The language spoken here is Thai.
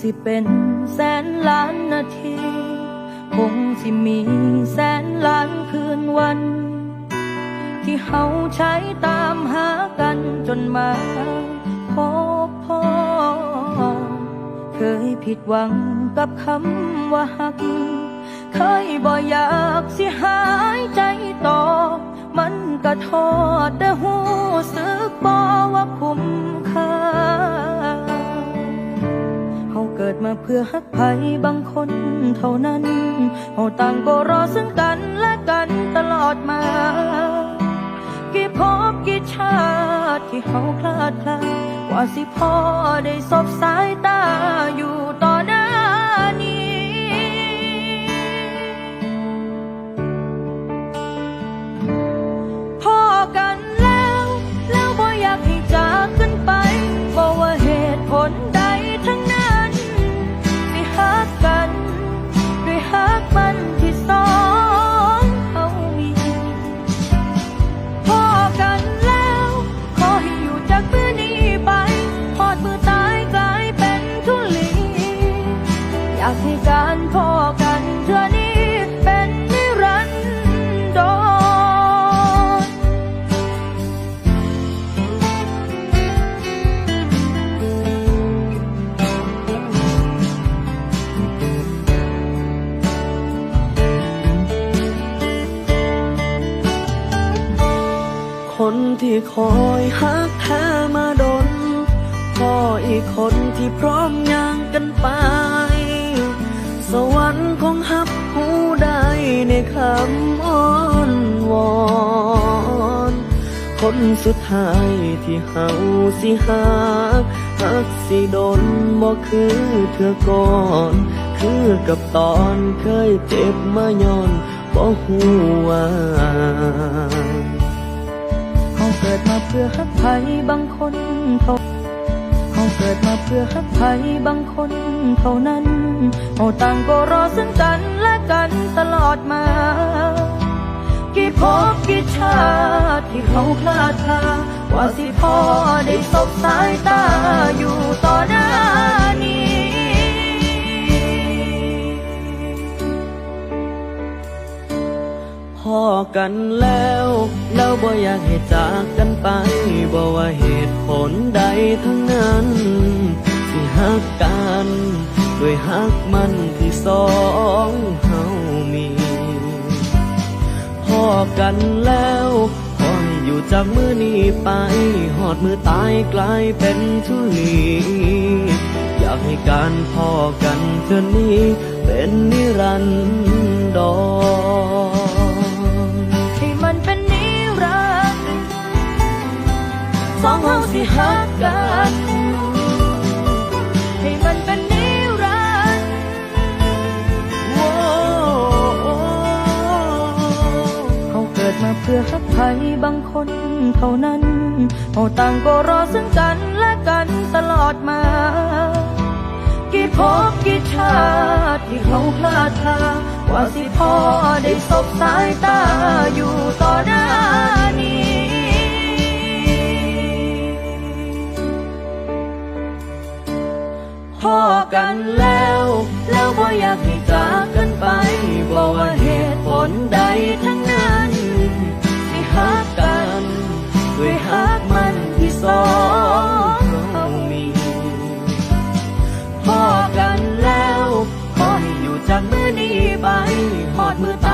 สิเป็นแสนล้านนาที คงสิมีแสนล้านคืนวัน ที่เฮาใช้ตามหากันจนมาพบพ่อ เคยผิดหวังกับคำว่าหัก เคยบ่อยากสิหายใจต่อ มันก็ทอดแต่หูสึกบ่ว่า เพื่อฮักใครบางคนเท่านั้นเฮาต่างก็รอซึ่งกันและกันตลอดมา กี่พบกี่ชาติที่เฮาคลาดคลากว่าสิพอได้สบสา คนที่คอยฮักแท้มาดนพออีกคนที่พร้อมย่างกันไป สวรรค์ของฮับผู้ใดในคำอ้อนวอนคนสุดท้ายที่เฮาสิฮักฮักสิดนบ่คือเธอก่อนคือกับตอนเคยเจ็บมาย้อนบ่ฮู้ว่า เกิดมาเพื่อฮักใครบางคนเท่าเขาเกิดมาเพื่อฮักใครบางคนเท่านั้นเขาต่างก็รอซึ่งกันและกันตลอดมา กี่พบกี่ชาติที่เขาคลาดคลาว่าสิพอได้สบสายตา พอกันแล้วแล้วบ่อยากให้จากกันไปบ่ว่าเหตุผลใดทั้งนั้นที่หักกันด้วยหักมันที่สองเฮามีพอกันแล้วขอให้อยู่จากมือนี้ไปหอดมือตายกลายเป็นทุลีอยากให้การพอกันเท่านี้เป็นนิรันดร สองเฮาสิฮักกันให้มันเป็นนิรันดร์เขาเกิดมาเพื่อฮักใครบางคนเท่านั้นเขาต่างก็รอซึ่งกันและกันตลอดมา กี่พบกี่ชาติที่เขาพลาดทางว่าสิพอได้สบสายตา อกันแล้ว แล้วบ่อยากให้จากกันไปบอกว่าเหตุผลใดทั้งนั้นให้หักกันด้วยหักมันที่สองเรามีพอกันแล้ว ขอให้อยู่จากมือนี้ไปหอดมือตา